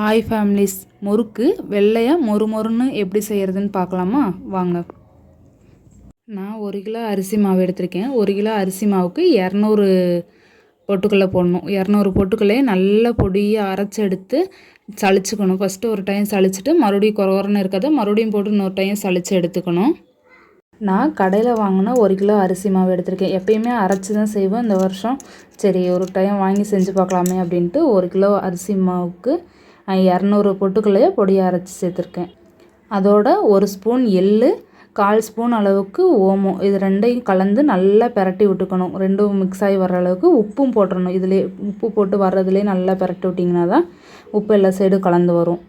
Hi families முறுக்கு வெள்ளையாக மொறு மொறுன்னு எப்படி செய்கிறதுன்னு பார்க்கலாமா? வாங்க. நான் ஒரு கிலோ அரிசி மாவு எடுத்திருக்கேன். ஒரு கிலோ அரிசி மாவுக்கு இரநூறு பொட்டுக்கடலை போடணும். இரநூறு பொட்டுக்கல்லையே நல்ல பொடியாக அரைச்சி எடுத்து சளிச்சுக்கணும். ஃபஸ்ட்டு ஒரு டைம் சளிச்சிட்டு மறுபடியும் குறகுறன்னு இருக்காத. மறுபடியும் போட்டு இன்னொரு டைம் சளிச்சு எடுத்துக்கணும். நான் கடையில் வாங்கின ஒரு கிலோ அரிசி மாவு எடுத்திருக்கேன். எப்பயுமே அரைச்சி தான் செய்வேன். இந்த வருஷம் சரி ஒரு டைம் வாங்கி செஞ்சு பார்க்கலாமே அப்படின்ட்டு ஒரு கிலோ அரிசி மாவுக்கு இரநூறு பொட்டுக்கல்லையோ பொடியாக அரைச்சி சேர்த்துருக்கேன். அதோட ஒரு ஸ்பூன் எள் கால் ஸ்பூன் அளவுக்கு ஓமம். இது ரெண்டையும் கலந்து நல்லா பெரட்டி விட்டுக்கணும். ரெண்டும் மிக்ஸ் ஆகி வர அளவுக்கு உப்பும் போட்டுடணும் இதிலே உப்பு போட்டு வர்றதுலேயே நல்லா பெரட்டி விட்டிங்கன்னா தான் உப்பு எல்லா சைடும் கலந்து வரும்.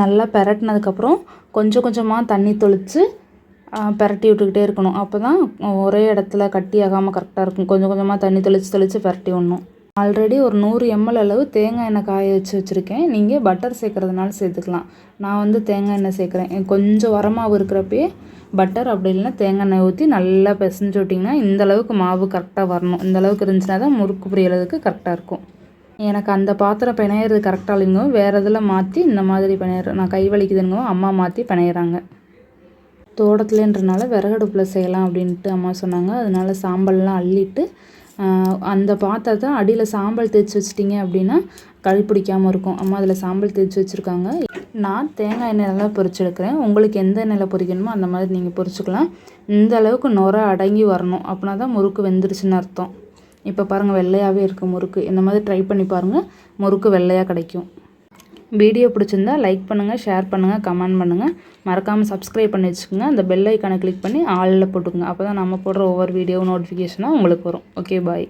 நல்லா பெரட்டினதுக்கப்புறம் கொஞ்சம் கொஞ்சமாக தண்ணி தொளித்து பெரட்டி விட்டுக்கிட்டே இருக்கணும். அப்போ தான் ஒரே இடத்துல கட்டி ஆகாமல் கரெக்டாக இருக்கும். கொஞ்சம் கொஞ்சமாக தண்ணி தெளித்து தெளித்து பெரட்டி விடணும். ஆல்ரெடி ஒரு நூறு எம்எல் அளவு தேங்காய் எண்ணெய் காய வச்சு வச்சுருக்கேன். நீங்கள் பட்டர் சேர்க்குறதுனால சேர்த்துக்கலாம். நான் வந்து தேங்காய் எண்ணெய் சேர்க்குறேன். கொஞ்சம் வரமாவு இருக்கிறப்பயே பட்டர் அப்படி இல்லைன்னா தேங்காய் எண்ணெய் ஊற்றி நல்லா பிசைஞ்சு விட்டிங்கன்னா இந்த அளவுக்கு மாவு கரெக்டாக வரணும். இந்த அளவுக்கு இருந்துச்சுன்னா தான் முறுக்கு புரியறதுக்கு கரெக்டாக இருக்கும். எனக்கு அந்த பாத்திரம் பிணையிறது கரெக்டாக இல்லைங்க வேறு இதில் மாற்றி இந்த மாதிரி பிணையிறேன் நான் கை வலிக்குதுங்க அம்மா மாற்றி பிணையிறாங்க. தோட்டத்துலேன்றனால விறகடுப்பில் செய்யலாம் அப்படின்ட்டு அம்மா சொன்னாங்க. அதனால சாம்பல்லாம் அள்ளிட்டு அந்த பாத்திரத்தை அடியில் சாம்பல் தேய்ச்சி வச்சிட்டிங்க அப்படின்னா கல் பிடிக்காமல் இருக்கும். அம்மா அதில் சாம்பல் தேய்ச்சி வச்சுருக்காங்க. நான் தேங்காய் எண்ணெயில் தான் பொரிச்செடுக்கிறேன் உங்களுக்கு எந்த எண்ணெயில் பொரிக்கணுமோ அந்த மாதிரி நீங்கள் பொரிச்சுக்கலாம். இந்த அளவுக்கு நுர அடங்கி வரணும். அப்படின்னா தான் முறுக்கு வெந்துருச்சுன்னு அர்த்தம். இப்போ பாருங்கள் வெள்ளையாகவே இருக்குது முறுக்கு. இந்த மாதிரி ட்ரை பண்ணி பாருங்கள் முறுக்கு வெள்ளையாக கிடைக்கும். வீடியோ பிடிச்சிருந்தா லைக் பண்ணுங்கள் ஷேர் பண்ணுங்கள் கமெண்ட் பண்ணுங்கள் மறக்காமல் சப்ஸ்கிரைப் பண்ணி வச்சுக்கோங்க. அந்த பெல் ஐக்கானை கிளிக் பண்ணி ஆளில் போட்டுக்கோங்க. அப்போ தான் நம்ம போடுற ஒவ்வொரு வீடியோ நோட்டிஃபிகேஷனாக உங்களுக்கு வரும். Okay bye